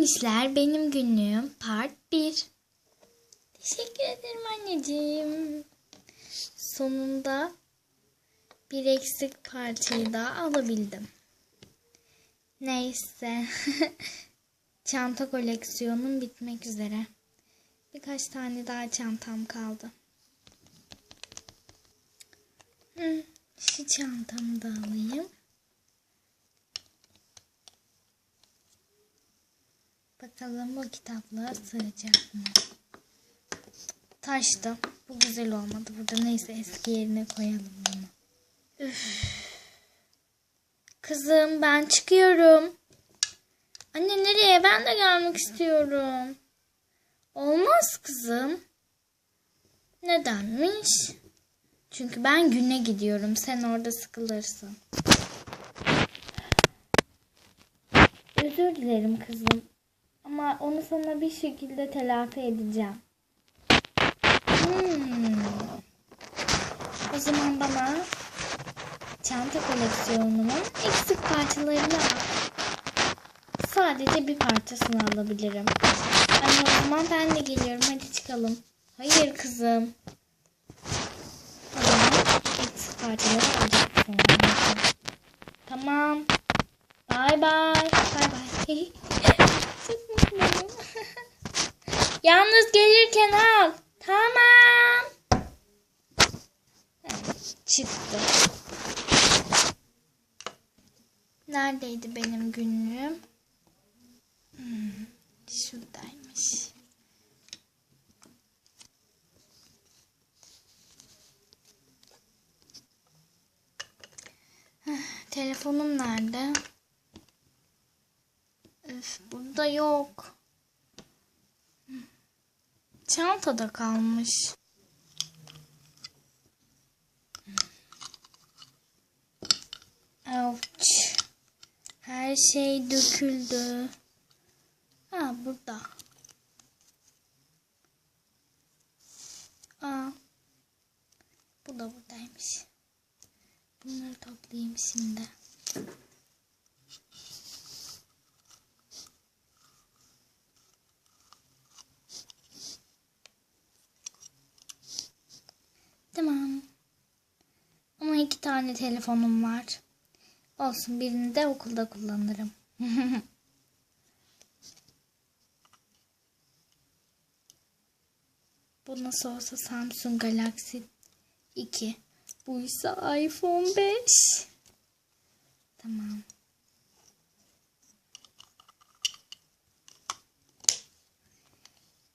Minişler benim günlüğüm part 1. Teşekkür ederim anneciğim. Sonunda bir eksik parçayı daha alabildim. Neyse. Çanta koleksiyonum bitmek üzere. Birkaç tane daha çantam kaldı. Hı, şu çantamı da alayım. Bakalım bu kitaplığa sığacak mı? Taştı. Bu güzel olmadı burada. Neyse eski yerine koyalım bunu. Üf. Kızım ben çıkıyorum. Anne nereye? Ben de gelmek istiyorum. Olmaz kızım. Nedenmiş? Çünkü ben güne gidiyorum. Sen orada sıkılırsın. Özür dilerim kızım. Ama onu sana bir şekilde telafi edeceğim. Hmm. O zaman bana çanta koleksiyonumun eksik parçalarını al. Sadece bir parçasını alabilirim. Anne o zaman ben de geliyorum. Hadi çıkalım. Hayır kızım. O zaman eksik parçaları alacaksın. Tamam. Bay bay. Bay bay. Yalnız gelirken al. Tamam. Çıktı. Neredeydi benim günlüğüm? Hmm, şuradaymış. Telefonum nerede? Öf, burada yok. Çantada kalmış. Ouch. Her şey döküldü. Ha burada. Aa. Bu da buradaymış. Bunları toplayayım şimdi. Tamam. Ama iki tane telefonum var. Olsun birini de okulda kullanırım. Bu nasıl olsa Samsung Galaxy 2. Bu ise iPhone 5. Tamam.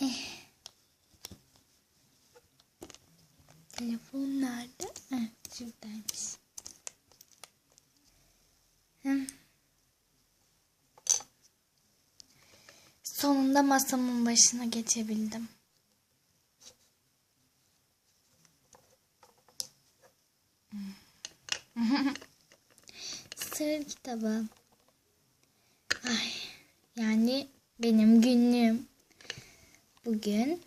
Eh. Telefon nerede? Heh, şuradaymış. Sonunda masamın başına geçebildim. Sır kitabı. Ay, yani benim günlüğüm. Bugün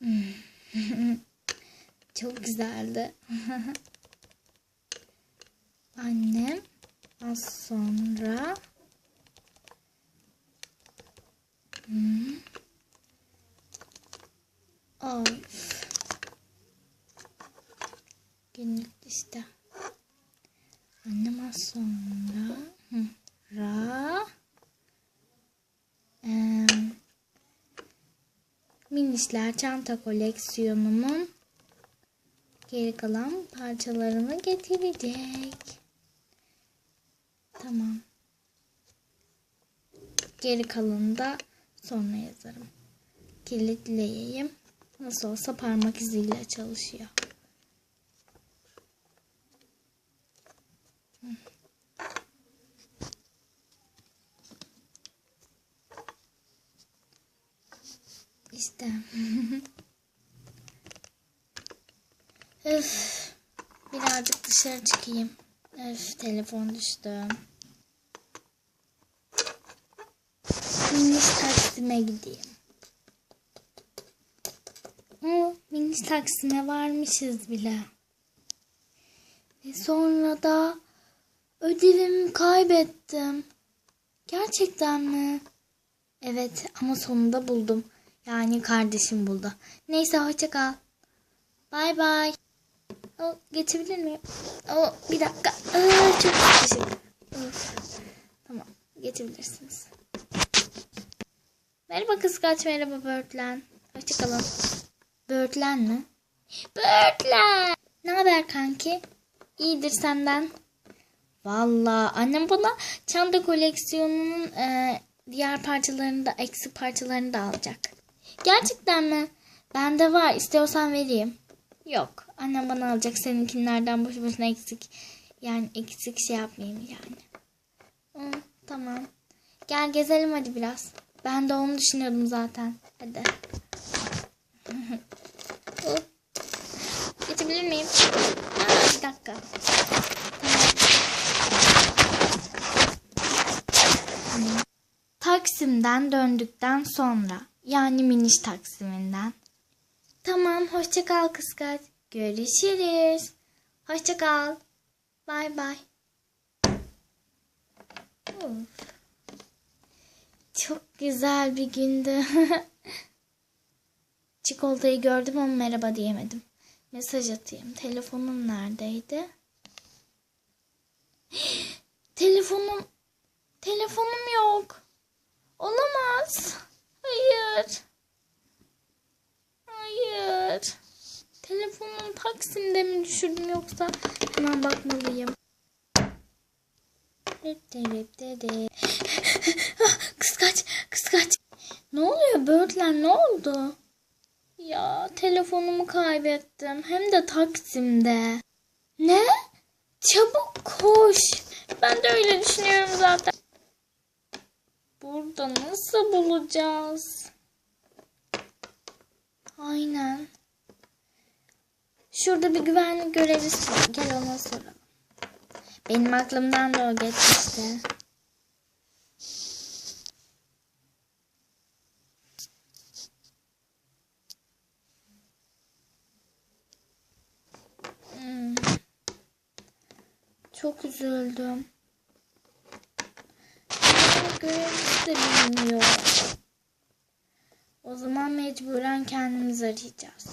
çok güzeldi. Annem az sonra hmm. Of. Günlük işte. Annem az sonra ra minişler çanta koleksiyonumun geri kalan parçalarını getirecek. Tamam. Geri kalanı da sonra yazarım. Kilitleyeyim. Nasıl olsa parmak iziyle çalışıyor. İşte. Öf. Birazcık dışarı çıkayım. Öf telefon düştü. Miniş Taksim'e gideyim. O Miniş Taksim'e varmışız bile. Ve sonra da ödevimi kaybettim. Gerçekten mi? Evet ama sonunda buldum. Yani kardeşim buldu. Neyse hoşça kal. Bay bay. Aa, Geçebilir miyim? Aa, bir dakika. Aa, çok. Of. Tamam geçebilirsiniz. Merhaba kıskaç merhaba Börtlen. Hoşçakalın. Börtlen mi? Börtlen. Ne haber kanki? İyidir senden. Valla annem bana çanta koleksiyonunun e, diğer parçalarını da eksik parçalarını da alacak. Gerçekten mi? Bende var. İstiyorsan vereyim. Yok. Annem bana alacak. Seninkilerden boş boşuna eksik. Yani eksik şey yapmayayım yani. Hı, tamam. Gel gezelim hadi biraz. Ben de onu düşünüyordum zaten. Hadi. Geçebilir miyim? Aa, bir dakika. Taksim'den döndükten sonra yani miniş Taksim'inden. Tamam hoşça kal kıskaç. Görüşürüz. Hoşça kal. Bay bay. Çok güzel bir gündü. Çikolatayı gördüm ama merhaba diyemedim. Mesaj atayım. Telefonum neredeydi? Telefonum Telefonum yok. Olamaz. Hayır. Hayır. Telefonumu Taksim'de mi düşürdüm yoksa hemen bakmalıyım. Ah, kıskaç, kıskaç. Ne oluyor Börtlen ne oldu? Ya telefonumu kaybettim. Hem de Taksim'de. Ne? Çabuk koş. Ben de öyle düşünüyorum zaten. Burada nasıl bulacağız? Aynen. Şurada bir güvenlik görevlisi. Gel ona soralım. Benim aklımdan da o geçmişti. Hmm. Çok üzüldüm. Görevlisi de bilmiyor. O zaman mecburen kendimiz arayacağız.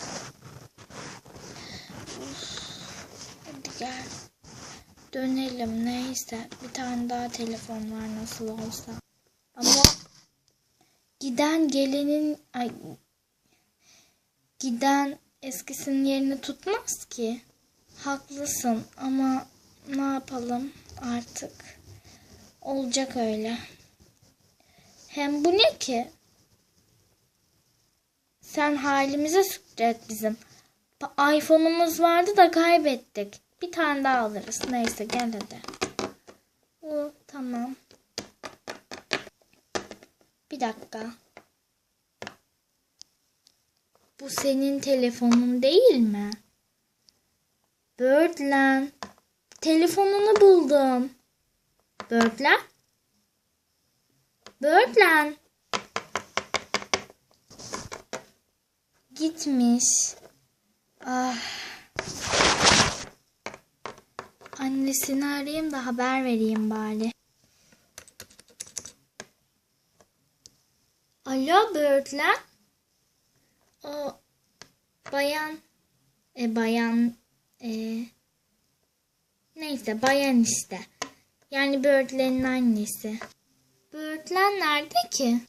Uf. Hadi gel. Dönelim neyse. Bir tane daha telefon var nasıl olsa. Ama giden gelenin ay giden eskisinin yerini tutmaz ki. Haklısın ama ne yapalım artık. Olacak öyle. Hem bu ne ki? Sen halimize şükret bizim. İPhone'umuz vardı da kaybettik. Bir tane daha alırız. Neyse gel hadi. O tamam. Bir dakika. Bu senin telefonun değil mi? Birdland. Telefonunu buldum. Birdland? Birdland. Gitmiş. Ah. Annesini arayayım da haber vereyim bari. Alo Birdland. O bayan e bayan e, neyse bayan işte. Yani Birdland'in annesi. Birdland nerede ki?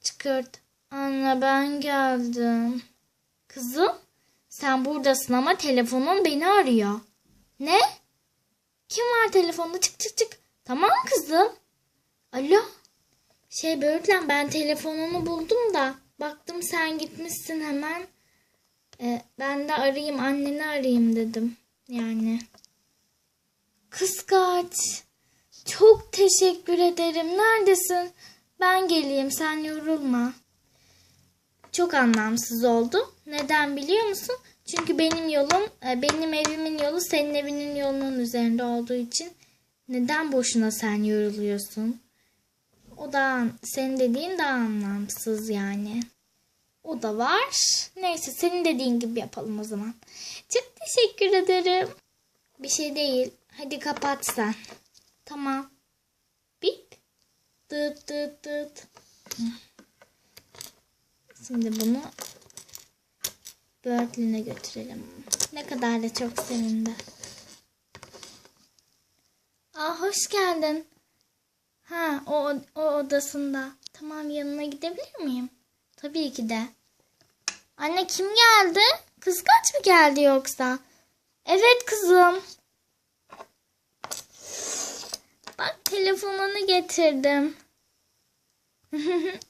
Çıkırt. Anne ben geldim. Kızım sen buradasın ama telefonun beni arıyor. Ne? Kim var telefonda? Çık çık çık. Tamam kızım. Alo. Şey Böğürtlen ben telefonunu buldum da baktım sen gitmişsin hemen. Ee, ben de arayayım anneni arayayım dedim. Yani. Kıskaç. Çok teşekkür ederim. Neredesin? Ben geleyim sen yorulma. Çok anlamsız oldu. Neden biliyor musun? Çünkü benim yolum, e, benim evimin yolu senin evinin yolunun üzerinde olduğu için neden boşuna sen yoruluyorsun? O da senin dediğin daha anlamsız yani. O da var. Neyse senin dediğin gibi yapalım o zaman. Çok teşekkür ederim. Bir şey değil. Hadi kapat sen. Tamam. Bip. Dıt dıt dıt. Şimdi bunu Birdlin'e götürelim. Ne kadar da çok sevindi. Aa hoş geldin. Ha o, o odasında. Tamam yanına gidebilir miyim? Tabii ki de. Anne kim geldi? Kıskaç mı geldi yoksa? Evet kızım. Bak telefonunu getirdim.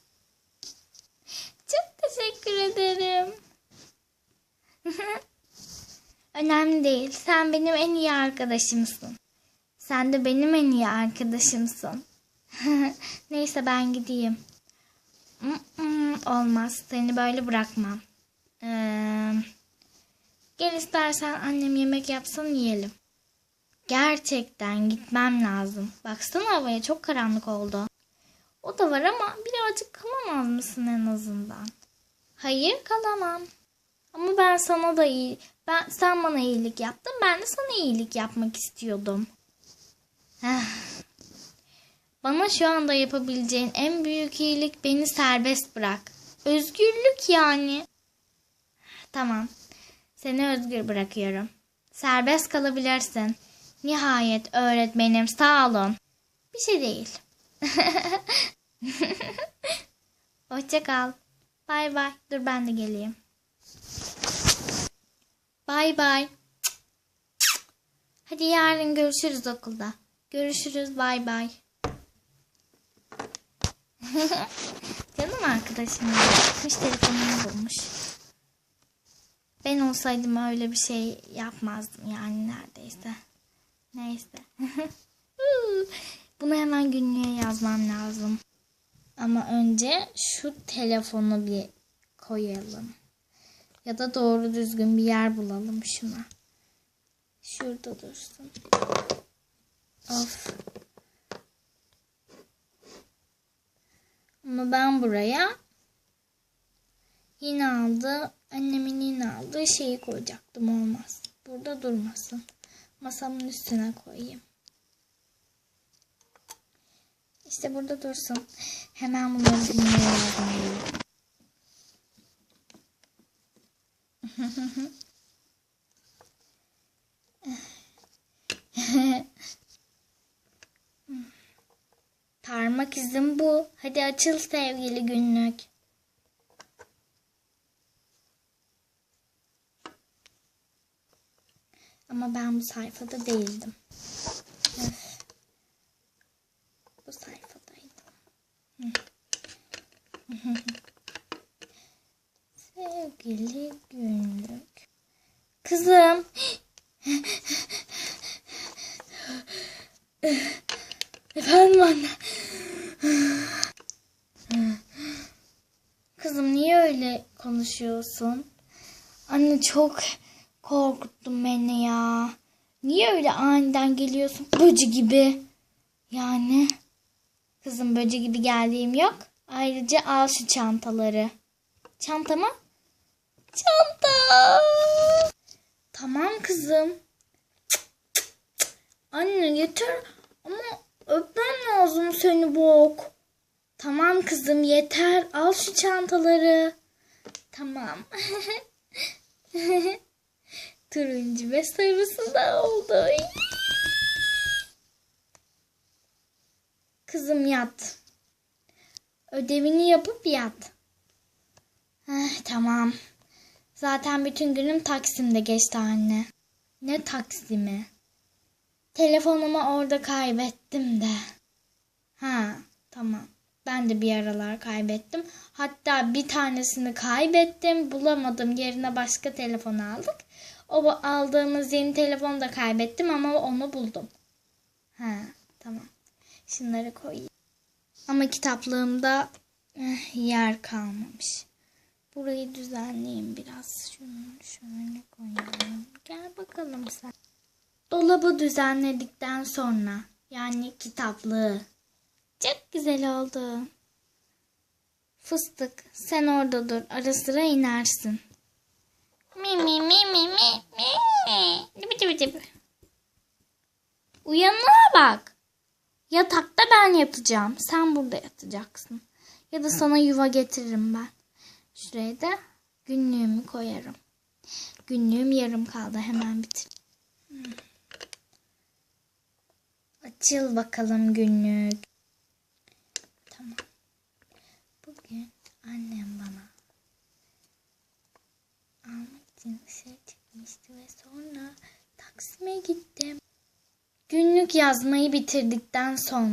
Çok teşekkür ederim. Önemli değil. Sen benim en iyi arkadaşımsın. Sen de benim en iyi arkadaşımsın. Neyse ben gideyim. Olmaz. Seni böyle bırakmam. Ee, gel istersen annem yemek yapsın yiyelim. Gerçekten gitmem lazım. Baksana havaya çok karanlık oldu. O da var ama birazcık kalamaz mısın en azından? Hayır kalamam. Ama ben sana da iyi, ben sen bana iyilik yaptın, ben de sana iyilik yapmak istiyordum. Bana şu anda yapabileceğin en büyük iyilik beni serbest bırak. Özgürlük yani. Tamam. Seni özgür bırakıyorum. Serbest kalabilirsin. Nihayet öğretmenim sağ olun. Bir şey değil. Hoşça kal. Bay bay. Dur ben de geleyim. Bay bay. Hadi yarın görüşürüz okulda. Görüşürüz. Bay bay. Canım arkadaşım ya. Gitmiş telefonumu bulmuş. Ben olsaydım öyle bir şey yapmazdım yani neredeyse. Neyse. Bunu hemen günlüğe yazmam lazım. Ama önce şu telefonu bir koyalım. Ya da doğru düzgün bir yer bulalım şuna. Şurada dursun. Of. Ama ben buraya yine aldı. Annemin yine aldığı şeyi koyacaktım. Olmaz. Burada durmasın. Masamın üstüne koyayım. İşte burada dursun. Hemen bunları dinlemeye Parmak izim bu. Hadi açıl sevgili günlük. Ama ben bu sayfada değildim. Öf. Bu sayfadaydım. Hı. Sevgili günlük. Kızım. Efendim anne. Kızım niye öyle konuşuyorsun? Anne çok korkuttun beni ya. Niye öyle aniden geliyorsun? Böcü gibi. Yani. Kızım böcü gibi geldiğim yok. Ayrıca al şu çantaları. Çanta mı? Çanta. Tamam kızım. Anne yeter ama öpmem lazım seni bok. Tamam kızım yeter. Al şu çantaları. Tamam. Turuncu ve sarısı da oldu. Kızım yat. Ödevini yapıp yat. Heh, tamam. Zaten bütün günüm Taksim'de geçti anne. Ne Taksim'i? Telefonumu orada kaybettim de. Ha, tamam. Ben de bir aralar kaybettim. Hatta bir tanesini kaybettim. Bulamadım. Yerine başka telefon aldık. O aldığımız yeni telefonu da kaybettim ama onu buldum. Ha, tamam. Şunları koyayım. Ama kitaplığımda eh, yer kalmamış. Burayı düzenleyeyim biraz. Şunu şöyle koyalım. Gel bakalım sen. Dolabı düzenledikten sonra yani kitaplığı. Çok güzel oldu. Fıstık sen orada dur. Ara sıra inersin. Mi mi mi mi mi mi. Dibi dibi dibi. Uyanığa bak. Yatakta ben yatacağım. Sen burada yatacaksın. Ya da sana yuva getiririm ben. Şuraya da günlüğümü koyarım. Günlüğüm yarım kaldı. Hemen bitir. Hmm. Açıl bakalım günlük. Tamam. Bugün annem bana almak için dışarı çıkmıştı ve sonra Taksim'e gittim. Günlük yazmayı bitirdikten sonra